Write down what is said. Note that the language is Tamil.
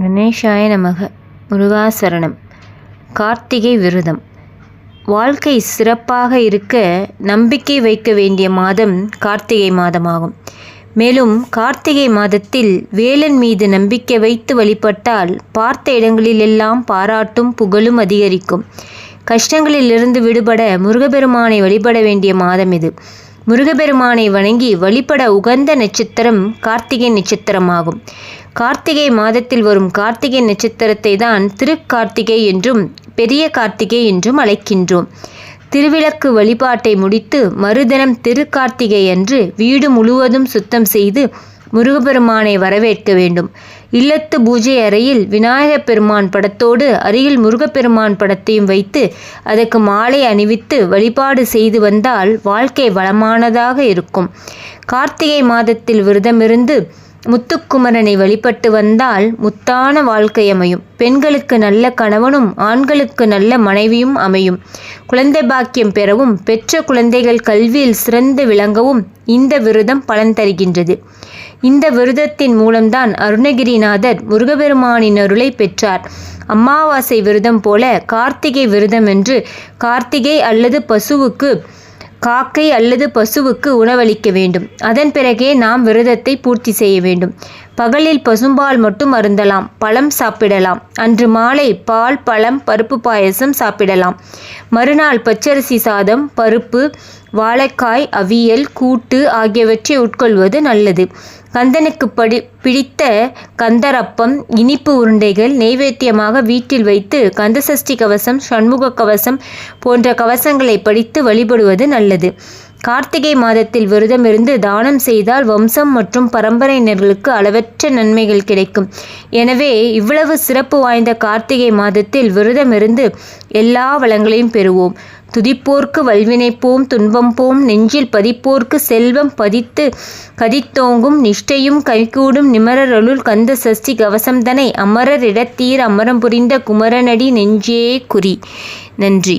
கணேஷாய நமக. முருகாசரணம். கார்த்திகை விரதம். வாழ்க்கை சிறப்பாக இருக்க நம்பிக்கை வைக்க வேண்டிய மாதம் கார்த்திகை மாதமாகும். மேலும் கார்த்திகை மாதத்தில் வேலன் மீது நம்பிக்கை வைத்து வழிபட்டால் பார்த்த இடங்களிலெல்லாம் பாராட்டும் புகழும் அதிகரிக்கும். கஷ்டங்களிலிருந்து விடுபட முருகபெருமானை வழிபட வேண்டிய மாதம் இது. முருகபெருமானை வணங்கி வழிபட உகந்த நட்சத்திரம் கார்த்திகை நட்சத்திரமாகும். கார்த்திகை மாதத்தில் வரும் கார்த்திகை நட்சத்திரத்தை தான் திருக்கார்த்திகை என்றும் பெரிய கார்த்திகை என்றும் அழைக்கின்றோம். திருவிளக்கு வழிபாட்டை முடித்து மறுதினம் திருக்கார்த்திகை அன்று வீடு முழுவதும் சுத்தம் செய்து முருகப்பெருமானை வரவேற்க வேண்டும். இல்லத்து பூஜை அறையில் விநாயகப் பெருமான் படத்தோடு அருகில் முருகப்பெருமான் படத்தையும் வைத்து அதற்கு மாலை அணிவித்து வழிபாடு செய்து வந்தால் வாழ்க்கை வளமானதாக இருக்கும். கார்த்திகை மாதத்தில் விரதமிருந்து முத்துக்குமரனை வழிபட்டு வந்தால் முத்தான வாழ்க்கை அமையும். பெண்களுக்கு நல்ல கணவனும் ஆண்களுக்கு நல்ல மனைவியும் அமையும். குழந்தை பாக்கியம் பெறவும் பெற்ற குழந்தைகள் கல்வியில் சிறந்து விளங்கவும் இந்த விரதம் பலன் தருகின்றது. இந்த விரதத்தின் மூலம்தான் அருணகிரிநாதர் முருகபெருமானின் அருளை பெற்றார். அமாவாசை விரதம் போல கார்த்திகை விரதம் என்று கார்த்திகை அல்லது பசுவுக்கு காக்கை அல்லது பசுவுக்கு உணவளிக்க வேண்டும். அதன் பிறகே நாம் விரதத்தை பூர்த்தி செய்ய வேண்டும். பகலில் பசும்பால் மட்டும் அருந்தலாம் பழம் சாப்பிடலாம். அன்று மாலை பால் பழம் பருப்பு பாயசம் சாப்பிடலாம். மறுநாள் பச்சரிசி சாதம் பருப்பு வாழைக்காய் அவியல் கூட்டு ஆகியவற்றை உட்கொள்வது நல்லது. கந்தனுக்கு படி பிடித்த கந்தரப்பம் இனிப்பு உருண்டைகள் நெய்வேத்தியமாக வீட்டில் வைத்து கந்தசஷ்டி கவசம் சண்முக கவசம் போன்ற கவசங்களை படித்து வழிபடுவது நல்லது. கார்த்திகை மாதத்தில் விரதமிருந்து தானம் செய்தால் வம்சம் மற்றும் பரம்பரையினர்களுக்கு அளவற்ற நன்மைகள் கிடைக்கும். எனவே இவ்வளவு சிறப்பு வாய்ந்த கார்த்திகை மாதத்தில் விரதமிருந்து எல்லா வளங்களையும் பெறுவோம். துதிப்போர்க்கு வல்வினைப்போம் துன்பம் போம் நெஞ்சில் பதிப்போர்க்கு செல்வம் பதித்து கதித்தோங்கும் நிஷ்டையும் கைகூடும் நிமரருள் கந்த சஷ்டி கவசம்தனை அமரர் இடத்தீர் அமரம் புரிந்த குமரனடி நெஞ்சே குறி. நன்றி.